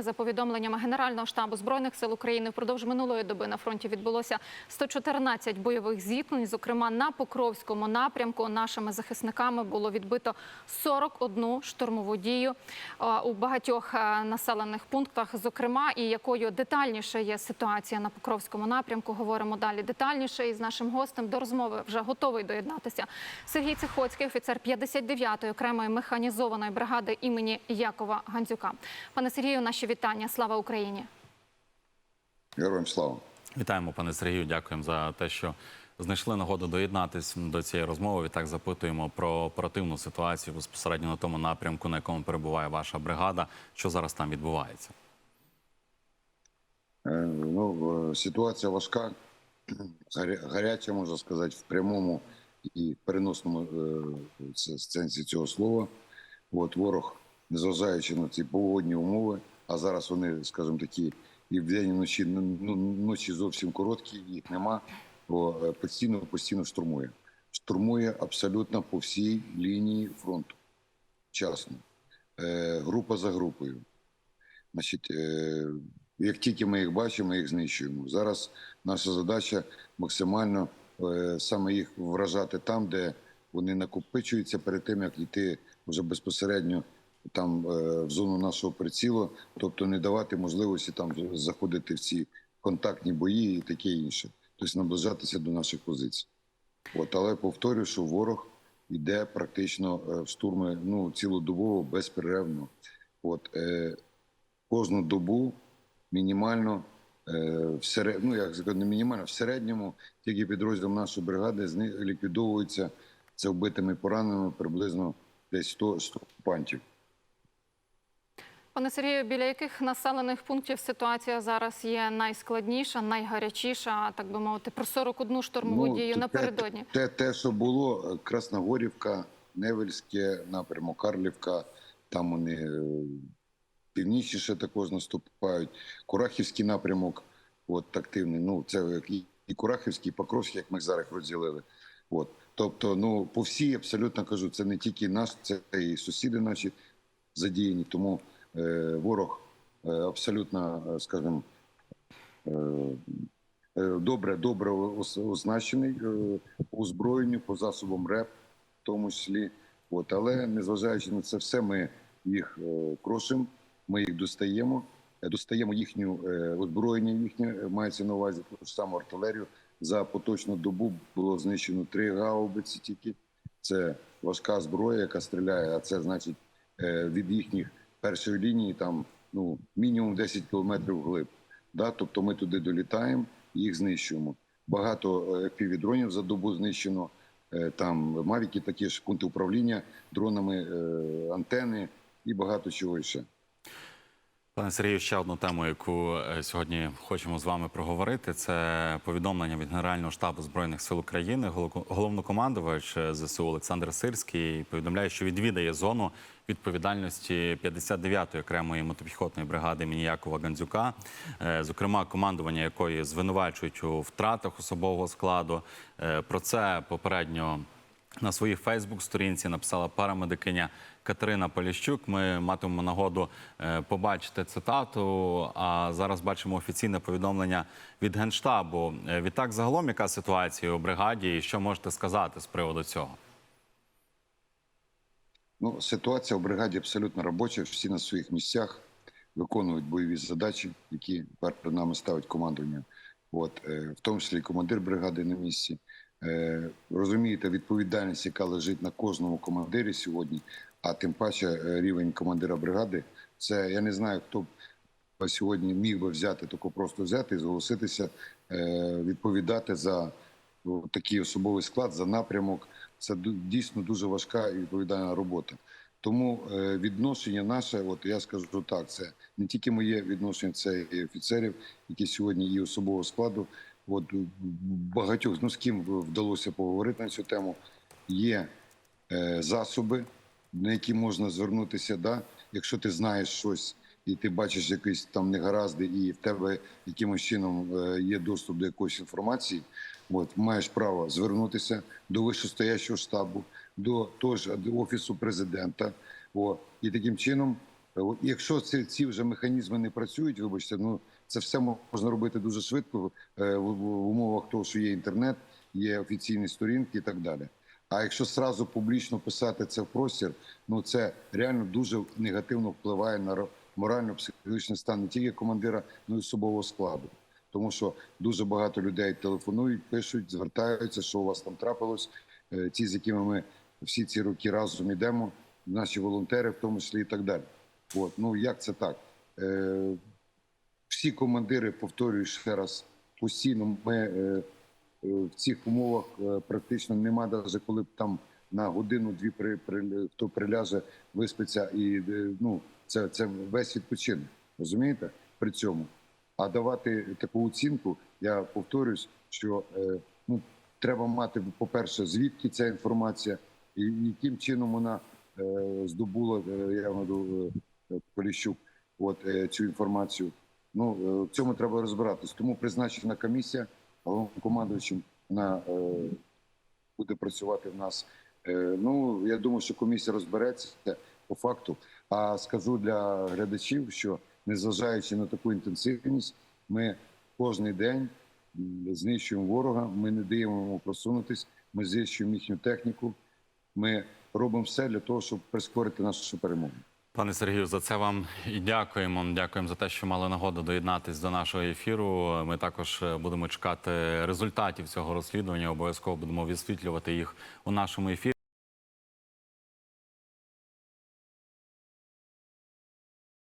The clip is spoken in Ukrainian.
За повідомленнями Генерального штабу збройних сил України впродовж минулої доби на фронті відбулося 114 бойових зіткнень. Зокрема, на Покровському напрямку нашими захисниками було відбито 41 штурмову дію у багатьох е, населених пунктах. Зокрема, і якою детальніше є ситуація на Покровському напрямку. Говоримо далі детальніше. І з нашим гостем до розмови вже готовий доєднатися Сергій Цихоцький, офіцер 59-ї окремої механізованої бригади імені Якова Гандзюка. Пане Сергію, наші вітання. Слава Україні! Героям слава. Вітаємо, пане Сергію. Дякуємо за те, що знайшли нагоду доєднатись до цієї розмови. Відтак запитуємо про оперативну ситуацію безпосередньо на тому напрямку, на якому перебуває ваша бригада. Що зараз там відбувається? Е, Ну, е, ситуація важка, гаря- гаряча, можна сказати, в прямому і переносному е, сенсі цього слова. От ворог, незважаючи на ці погодні умови, а зараз вони, скажімо такі, і вдень, і вночі, ну, ну, ночі зовсім короткі, їх нема, бо е, постійно постійно штурмує. Штурмує абсолютно по всій лінії фронту. Вчасно. Е, група за групою. Значить, е, як тільки ми їх бачимо, ми їх знищуємо. Зараз наша задача максимально е, саме їх вражати там, де вони накопичуються перед тим, як йти вже безпосередньо там е, в зону нашого прицілу, тобто не давати можливості там заходити в ці контактні бої і таке інше, тобто наближатися до наших позицій. От, але повторюю, що ворог йде практично е, в штурми ну, цілодобово безперервно. От, е, кожну добу мінімально е, в серед... ну, як не мінімально в середньому тільки підрозділом нашої бригади зни- ліквідовується це вбитими пораненими приблизно десь 100, 100 окупантів. Пане Сергію, біля яких населених пунктів ситуація зараз є найскладніша, найгарячіша, так би мовити, про 41 штурмову Ну, дію те- напередодні? Те, те, що було, Красногорівка, Невельське, напрямок Карлівка, там вони е, північніше також наступають. Курахівський напрямок, от активний. Ну, це і Курахівський, і Покровський, як ми зараз розділили. От. Тобто, ну, по всій абсолютно кажу, це не тільки наш, це і сусіди наші задіяні. Тому ворог е, абсолютно, е, скажімо, е, е, добре, добре е, по озброєнню, по засобам РЕП, в тому числі. От, але незважаючи на це все, ми їх е, крошимо, ми їх достаємо, е, достаємо їхню е, озброєння, їхнє е, мається на увазі ту ж саму артилерію. За поточну добу було знищено три гаубиці тільки. Це важка зброя, яка стріляє, а це значить е, від їхніх першої лінії там ну мінімум 10 кілометрів глиб. Да? Тобто ми туди долітаємо, їх знищуємо. Багато е, півдронів за добу знищено. Е, Там мавіки, такі ж пункти управління дронами, е, антени і багато чого ще. Пане Сергію, ще одну тему, яку е, сьогодні хочемо з вами проговорити. Це повідомлення від Генерального штабу збройних сил України. Головнокомандувач е, ЗСУ Олександр Сирський повідомляє, що відвідає зону відповідальності 59-ї окремої мотопіхотної бригади імені Якова Гандзюка, е, зокрема командування якої звинувачують у втратах особового складу. Про це попередньо на своїй Фейсбук-сторінці написала парамедикиня Катерина Поліщук. Ми матимемо нагоду е, побачити цитату. А зараз бачимо офіційне повідомлення від генштабу. Е, Відтак, загалом, яка ситуація у бригаді, і що можете сказати з приводу цього? Ну, ситуація в бригаді абсолютно робоча. Всі на своїх місцях виконують бойові задачі, які перед нами ставить командування. От, е, в тому числі і командир бригади на місці. Е, розумієте, відповідальність, яка лежить на кожному командирі сьогодні, а тим паче е, рівень командира бригади. Це я не знаю, хто б сьогодні міг би взяти тако просто взяти і зголоситися, е, відповідати за такий особовий склад, за напрямок. Це дійсно дуже важка і відповідальна робота. Тому відношення наше, от я скажу так, це не тільки моє відношення, це і офіцерів, які сьогодні і особового складу. От багатьох ну з ким вдалося поговорити на цю тему. Є е, засоби, на які можна звернутися. Да? Якщо ти знаєш щось і ти бачиш якісь там негаразди, і в тебе якимось чином е, є доступ до якоїсь інформації, от маєш право звернутися до вищостоящого штабу, до того ж до офісу президента. О, і таким чином Е, Якщо ці, ці вже механізми не працюють, вибачте, ну це все можна робити дуже швидко е, в, умовах того, що є інтернет, є офіційні сторінки і так далі. А якщо сразу публічно писати це в простір, ну це реально дуже негативно впливає на морально-психологічний стан не тільки командира, але й особового складу. Тому що дуже багато людей телефонують, пишуть, звертаються, що у вас там трапилось. Е, Ті, з якими ми всі ці роки разом йдемо, наші волонтери, в тому числі і так далі. От ну як це так? Всі командири, повторюю ще раз, постійно ми е, е, в цих умовах е, практично нема навіть коли б там на годину-дві при, при, хто приляже, виспиться, і ну це, це весь відпочинок. Розумієте? При цьому. А давати таку оцінку, я повторюсь, що ну, треба мати, по-перше, звідки ця інформація, і яким чином вона здобула, я е, Поліщук, от цю інформацію. Ну е, в цьому треба розбиратись. Тому призначена комісія головнокомандуючим вона е, буде працювати в нас. Е, ну я думаю, що комісія розбереться по факту. А скажу для глядачів, що незважаючи на таку інтенсивність, ми кожен день знищуємо ворога. Ми не даємо йому просунутись. Ми знищуємо їхню техніку. Ми робимо все для того, щоб прискорити нашу перемогу. Пане Сергію, за це вам і дякуємо. Дякуємо за те, що мали нагоду доєднатись до нашого ефіру. Ми також е, будемо чекати результатів цього розслідування. Обов'язково будемо висвітлювати їх у нашому ефірі.